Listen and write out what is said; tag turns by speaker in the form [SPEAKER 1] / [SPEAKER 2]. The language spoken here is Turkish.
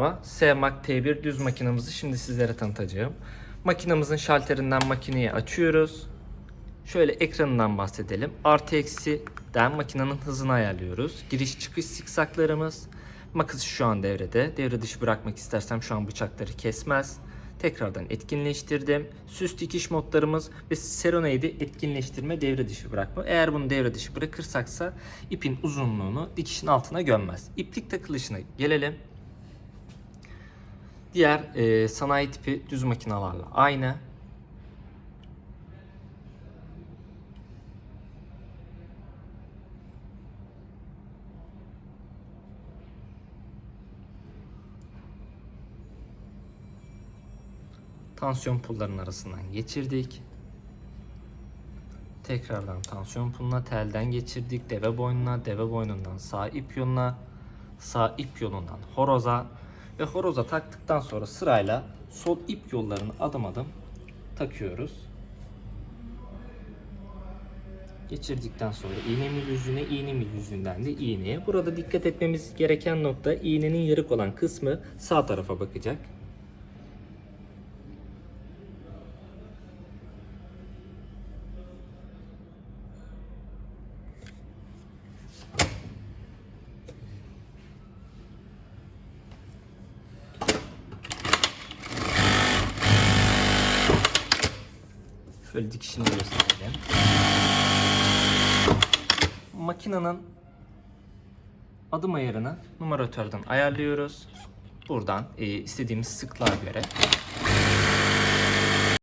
[SPEAKER 1] Merhaba, SMAC T1 düz makinamızı şimdi sizlere tanıtacağım. Makinamızın şalterinden makineyi açıyoruz. Şöyle ekranından bahsedelim. Artı eksiden makinenin hızını ayarlıyoruz. Giriş çıkış sikzaklarımız. Makas şu an devrede. Devre dışı bırakmak istersem şu an bıçakları kesmez. Tekrardan etkinleştirdim. Süs dikiş modlarımız ve Serenade etkinleştirme devre dışı bırakma. Eğer bunu devre dışı bırakırsaksa ipin uzunluğunu dikişin altına gömmez. İplik takılışına gelelim. Diğer e, sanayi tipi düz makinalarla aynı. Tansiyon pullarının arasından geçirdik. Tekrardan tansiyon puluna telden geçirdik. Deve boynuna, deve boynundan sağ ip yoluna, sağ ip yolundan horoza ve horoza taktıktan sonra sırayla sol ip yollarını adım adım takıyoruz. Geçirdikten sonra iğne mil yüzüne, iğne mil yüzünden de iğneye. Burada dikkat etmemiz gereken nokta iğnenin yarık olan kısmı sağ tarafa bakacak. Şöyle dikişini gösterelim. Makinenin adım ayarını numaratörden ayarlıyoruz. Buradan e, istediğimiz sıklığa göre